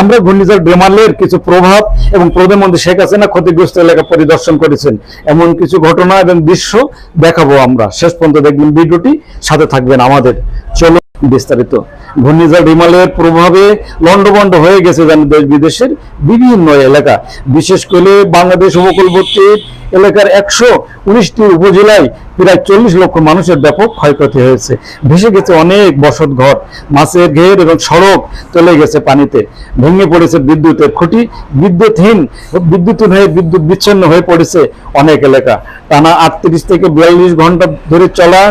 আমরা ঘূর্ণিঝড় বেমালের কিছু প্রভাব এবং প্রধানমন্ত্রী শেখ হাসিনা ক্ষতিগ্রস্ত এলাকা পরিদর্শন করেছেন। এমন কিছু ঘটনা এবং দৃশ্য দেখাবো আমরা। শেষ পর্যন্ত দেখবেন ভিডিওটি, সাথে থাকবেন আমাদের। চলো বিস্তারিত। ঘূর্ণিঝড় হিমালয়ের প্রভাবে লন্ডভন্ড হয়ে গেছে জানি দেশ বিদেশের বিভিন্ন এলাকা। বিশেষ করে বাংলাদেশ উপকূলবর্তী এলাকার একশো উনিশটি উপজেলায় প্রায় চল্লিশ লক্ষ মানুষের ব্যাপক ক্ষয়ক্ষতি হয়েছে। ভেসে গেছে অনেক বসত ঘর, মাছের ঘের এবং সড়ক চলে গেছে পানিতে। ভেঙে পড়েছে বিদ্যুতের খুঁটি, বিদ্যুৎহীন বিদ্যুৎহীন হয়ে বিদ্যুৎ বিচ্ছিন্ন হয়ে পড়েছে অনেক এলাকা। টানা আটত্রিশ থেকে বিয়াল্লিশ ঘণ্টা ধরে চলা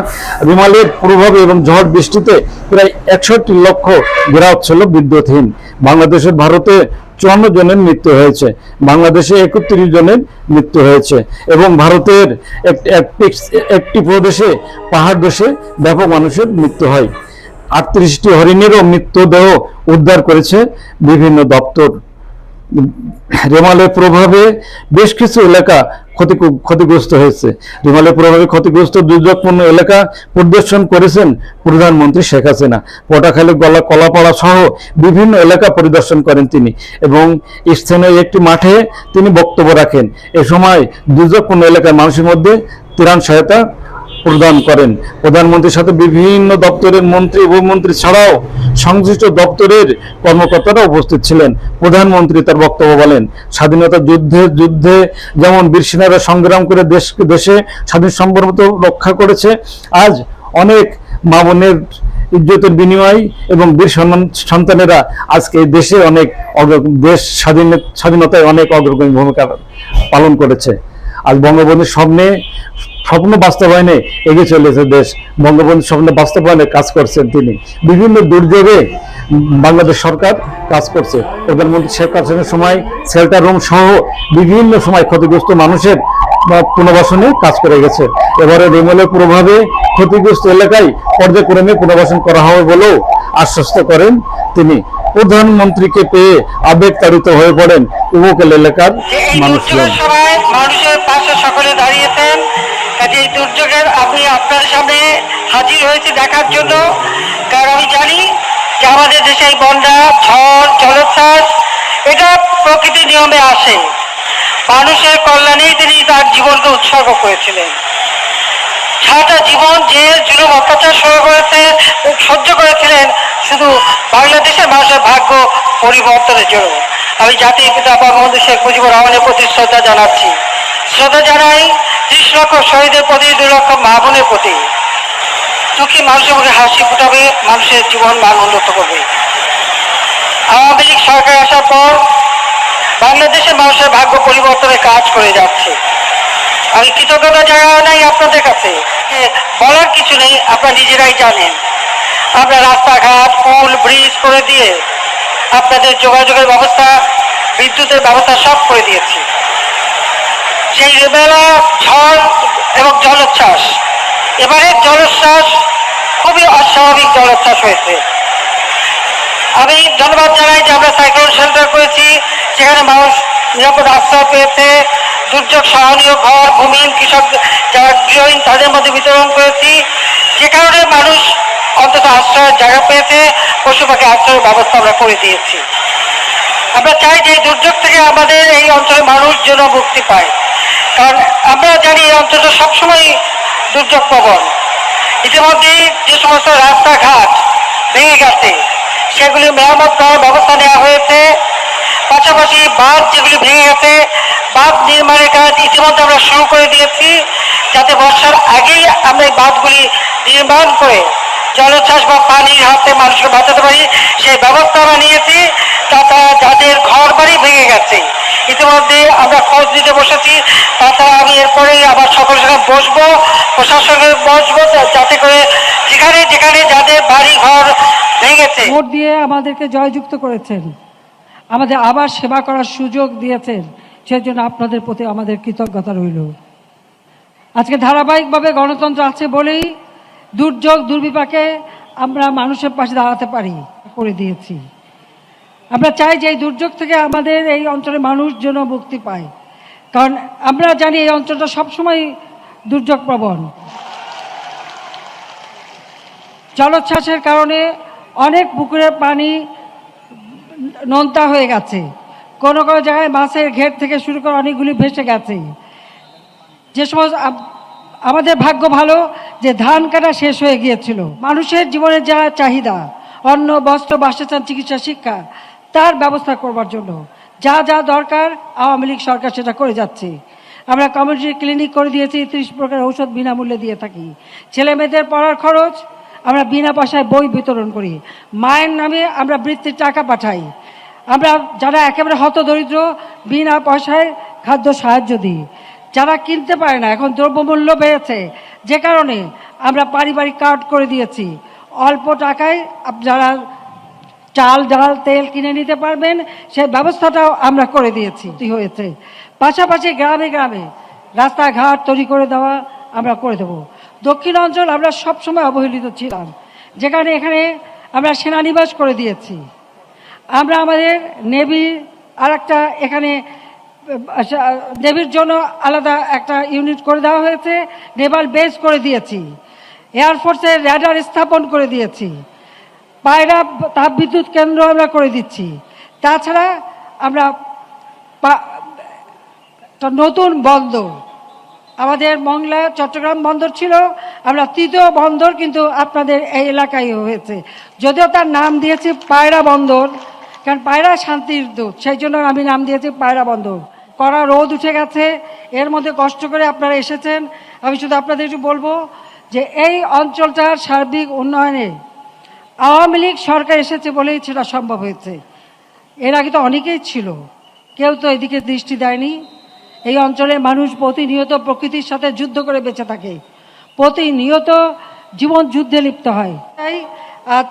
হিমালয়ের প্রভাবে এবং ঝড় বৃষ্টিতে প্রায় একষট্টি লক্ষ গ্রাহক ছিল বিদ্যুৎহীন। বাংলাদেশের ভারতে চুয়ান্ন জনের মৃত্যু হয়েছে। বাংলাদেশে একত্রিশ জনের মৃত্যু হয়েছে এবং ভারতের এক- একটি- প্রদেশে পাহাড় দেশে ব্যাপক মানুষের মৃত্যু হয়। আটত্রিশটি হরিণেরও মৃতদেহ উদ্ধার করেছে বিভিন্ন দপ্তর। রেমালের প্রভাবে বেশ কিছু এলাকা ক্ষতি ক্ষতিগ্রস্ত হয়েছে। রেমালের প্রভাবে ক্ষতিগ্রস্ত দুর্যোগপূর্ণ এলাকা পরিদর্শন করেছেন প্রধানমন্ত্রী শেখ হাসিনা। পটাখালী গলা, কলাপাড়া সহ বিভিন্ন এলাকা পরিদর্শন করেন তিনি এবং স্থানীয় একটি মাঠে তিনি বক্তব্য রাখেন। এ সময় দুর্যোগপূর্ণ এলাকার মানুষের মধ্যে ত্রাণ সহায়তা প্রদান করেন। প্রধানমন্ত্রীর সাথে বিভিন্ন দপ্তরের মন্ত্রী, উপমন্ত্রী ছাড়াও সংশ্লিষ্ট দপ্তরের কর্মকর্তারা উপস্থিত ছিলেন। প্রধানমন্ত্রী তার বক্তব্য বলেন, স্বাধীনতা যুদ্ধে যুদ্ধে যেমন বীর সেনারা সংগ্রাম করে দেশকে দেশে স্বাধীন সম্পর্ক রক্ষা করেছে, আজ অনেক মা বোনের ইজ্জতের বিনিময় এবং বীর সন্তান- সন্তানেরা আজকে দেশে অনেক দেশ স্বাধীন, স্বাধীনতায় অনেক অগ্রগণী ভূমিকা পালন করেছে। আজ বঙ্গবন্ধুর স্বপ্নে স্বপ্ন বাস্তবায়নে এগিয়ে চলেছে দেশ। বঙ্গবন্ধুর স্বপ্ন বাস্তবায়নে কাজ করছেন তিনি। বিভিন্ন দুর্যোগে বাংলাদেশ সরকার কাজ করছে। প্রধানমন্ত্রী শেখ হাসিনার সময় সেল্টার রুম সহ বিভিন্ন সময় ক্ষতিগ্রস্ত মানুষের পুনর্বাসনে কাজ করে গেছে। এবারে রেমলের প্রভাবে ক্ষতিগ্রস্ত এলাকায় পর্যায়ক্রমে পুনর্বাসন করা হবে বলেও আশ্বস্ত করেন তিনি। প্রধানমন্ত্রীকে পেয়ে আবেগ তাড়িত হয়ে পড়েন উপকূল এলাকার মানুষজন। মানুষের সকলে দাঁড়িয়েছেন কাজে এই দুর্যোগের আমি আপনার সামনে হাজির হয়েছি দেখার জন্য। কারণ আমি জানি যে আমাদের দেশে এই বন্যা, ঝড়, জলোচ্ছ্বাস, এটা প্রকৃতি নিয়মে আসে। মানুষের কল্যাণেই তিনি তার জীবনকে উৎসর্গ করেছিলেন। সারাটা জীবন যে জুলুম, অত্যাচার সহ্য করেছে, সহ্য করেছিলেন শুধু বাংলাদেশের মানুষের ভাগ্য পরিবর্তনের জন্য। আমি জাতির পিতা বঙ্গবন্ধু শেখ মুজিবুর রহমানের প্রতি শ্রদ্ধা জানাচ্ছি। শ্রদ্ধা জানাই লক্ষ শহীদের প্রতি, দুই লক্ষ মা বোনের প্রতি। দুঃখী মানুষের মুখে হাসি ফুটাবে, মানুষের জীবন মান উন্নত করবে। আওয়ামী লীগ সরকার আসার পর বাংলাদেশের মানুষের ভাগ্য পরিবর্তনের কাজ করে যাচ্ছে। আমি কৃতজ্ঞতা জানাই আপনাদের কাছে। বলার কিছু নেই, আপনারা নিজেরাই জানেন। আমরা রাস্তাঘাট, পুল, ব্রিজ করে দিয়ে আপনাদের যোগাযোগের ব্যবস্থা, বিদ্যুতের ব্যবস্থা সব করে দিয়েছি। সেই রেবেলা ঝড় এবং জলোচ্ছ্বাস। এবারে জলোচ্ছ্বাস খুবই অস্বাভাবিক জলোচ্ছ্বাস হয়েছে। আমি ধন্যবাদ জানাই যে আমরা সাইক্লোন শেল্টার করেছি সেখানে মানুষ নিরাপদ আশ্রয় পেয়েছে, দুর্যোগ সহনীয় ঘর ভূমিহীন কৃষক যারা গৃহহীন তাদের মধ্যে বিতরণ করেছি। যে কারণে মানুষ অন্তত আশ্রয়ের জায়গা পেয়েছে, পশু পাখি আশ্রয়ের ব্যবস্থা আমরা করে দিয়েছি। আমরা চাই যে দুর্যোগ থেকে আমাদের এই মানুষ যেন মুক্তি পায়। কারণ আমরা জানি অন্তত সবসময় দুর্যোগ প্রবণ। ইতিমধ্যে যে সমস্ত রাস্তাঘাট ভেঙে গেছে, সেগুলি মেরামত করার ব্যবস্থা নেওয়া হয়েছে। পাশাপাশি বাঁধ যেগুলি ভেঙে গেছে, বাঁধ নির্মাণের কাজ ইতিমধ্যে আমরা শুরু করে দিয়েছি। যাতে বর্ষার আগেই আমরা এই বাঁধগুলি নির্মাণ করে জলোচ্ছ্বাস বা পানির হাতে মানুষকে বাঁচাতে পারি, সেই ব্যবস্থা আমরা নিয়েছি। তাছাড়া যাদের ঘর বাড়ি ভেঙে ইতিমধ্যে আমরা খোঁজ নিতে বসেছি, তাছাড়া আমি এরপরেই আবার সকলের সঙ্গে বসবো প্রশাসনের বসবো যাতে করে যেখানে যেখানে যাদের বাড়ি ঘর ভেঙেছে। ভোট দিয়ে আমাদেরকে জয়যুক্ত করেছেন। আমাদের আবার সেবা করার সুযোগ দিয়েছেন। সেজন্য আপনাদের প্রতি আমাদের কৃতজ্ঞতা রইল। আজকে ধারাবাহিকভাবে গণতন্ত্র আছে বলেই দুর্যোগ, দুর্বিপাকে আমরা মানুষের পাশে দাঁড়াতে পারি, করে দিয়েছি। আমরা চাই যে এই দুর্যোগ থেকে আমাদের এই অঞ্চলের মানুষ যেন মুক্তি পায়। কারণ আমরা জানি এই অঞ্চলটা সবসময় দুর্যোগ প্রবণ। জলোচ্ছ্বাসের কারণে অনেক পুকুরের পানি নোনতা হয়ে গেছে। কোনো কোনো জায়গায় মাছের ঘের থেকে শুরু করে অনেকগুলি ভেসে গেছে। যে সমস্ত আমাদের ভাগ্য ভালো যে ধান কাটা শেষ হয়ে গিয়েছিল। মানুষের জীবনের যা চাহিদা, অন্ন, বস্ত্র, বাসস্থান, চিকিৎসা, শিক্ষা তার ব্যবস্থা করবার জন্য। যা যা দরকার, আওয়ামী লীগ সরকার সেটা করে যাচ্ছে। আমরা কমিউনিটি ক্লিনিক করে দিয়েছি, ত্রিশ প্রকার ঔষধ বিনামূল্যে দিয়ে থাকি। ছেলে মেয়েদের পড়ার খরচ, আমরা বিনা পয়সায় বই বিতরণ করি। মায়ের নামে আমরা বৃত্তির টাকা পাঠাই। আমরা যারা একেবারে হতদরিদ্র, বিনা পয়সায় খাদ্য সাহায্য দিই। যারা কিনতে পারে না, এখন দ্রব্যমূল্য বেড়েছে। যে কারণে আমরা পারিবারিক কার্ড করে দিয়েছি। অল্প টাকায় যারা চাল ডাল তেল কিনে নিতে পারবেন সেই ব্যবস্থাটাও আমরা করে দিয়েছি হয়েছে। পাশাপাশি গ্রামে গ্রামে রাস্তাঘাট তৈরি করে দেওয়া আমরা করে দেব। দক্ষিণ অঞ্চল আমরা সবসময় অবহেলিত ছিলাম যেখানে এখানে আমরা সেনানিবাস করে দিয়েছি। আমরা আমাদের নেভি আর একটা এখানে আচ্ছা, নেভির জন্য আলাদা একটা ইউনিট করে দেওয়া হয়েছে নেভাল বেস করে দিয়েছি। এয়ারফোর্সের র্যাডার স্থাপন করে দিয়েছি। পায়রা তাপবিদ্যুৎ কেন্দ্র আমরা করে দিচ্ছি। তাছাড়া আমরা নতুন বন্দর। আমাদের মংলা, চট্টগ্রাম বন্দর ছিল, আমরা তৃতীয় বন্দর কিন্তু আপনাদের এই এলাকায় হয়েছে। যদিও তার নাম দিয়েছি পায়রা বন্দর, কারণ পায়রা শান্তির দূত, সেই জন্য আমি নাম দিয়েছি পায়রা বন্দর। কড়া রোদ উঠে গেছে, এর মধ্যে কষ্ট করে আপনারা এসেছেন। আমি শুধু আপনাদের একটু বলব যে এই অঞ্চলটার সার্বিক উন্নয়নে আওয়ামী লীগ সরকার এসেছে বলেই সেটা সম্ভব হয়েছে। এর আগে তো অনেকেই ছিল। কেউ তো এদিকে দৃষ্টি দেয়নি। এই অঞ্চলের মানুষ প্রতিনিয়ত প্রকৃতির সাথে যুদ্ধ করে বেঁচে থাকে। প্রতিনিয়ত জীবন যুদ্ধে লিপ্ত হয়। তাই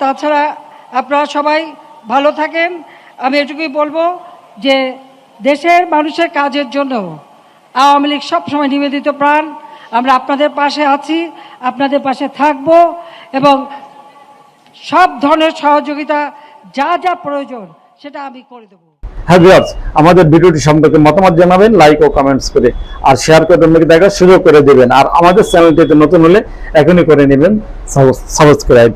তাছাড়া আপনারা সবাই ভালো থাকেন। আমি এটুকুই বলব যে দেশের মানুষের কাজের জন্য আওয়ামী লীগ সবসময় নিবেদিত প্রাণ। আমরা আপনাদের পাশে আছি, আপনাদের পাশে থাকব এবং সব ধরনের সহযোগিতা, যা যা প্রয়োজন, সেটা আমি করে দেবো। হ্যাঁ আমাদের ভিডিওটি সম্পর্কে মতামত জানাবেন লাইক ও কমেন্টস করে, আর শেয়ার করে অন্যকে দেখার সুযোগ করে দেবেন। আর আমাদের চ্যানেলটিতে নতুন হলে এখনই করে নেবেন সাবস্ক্রাইব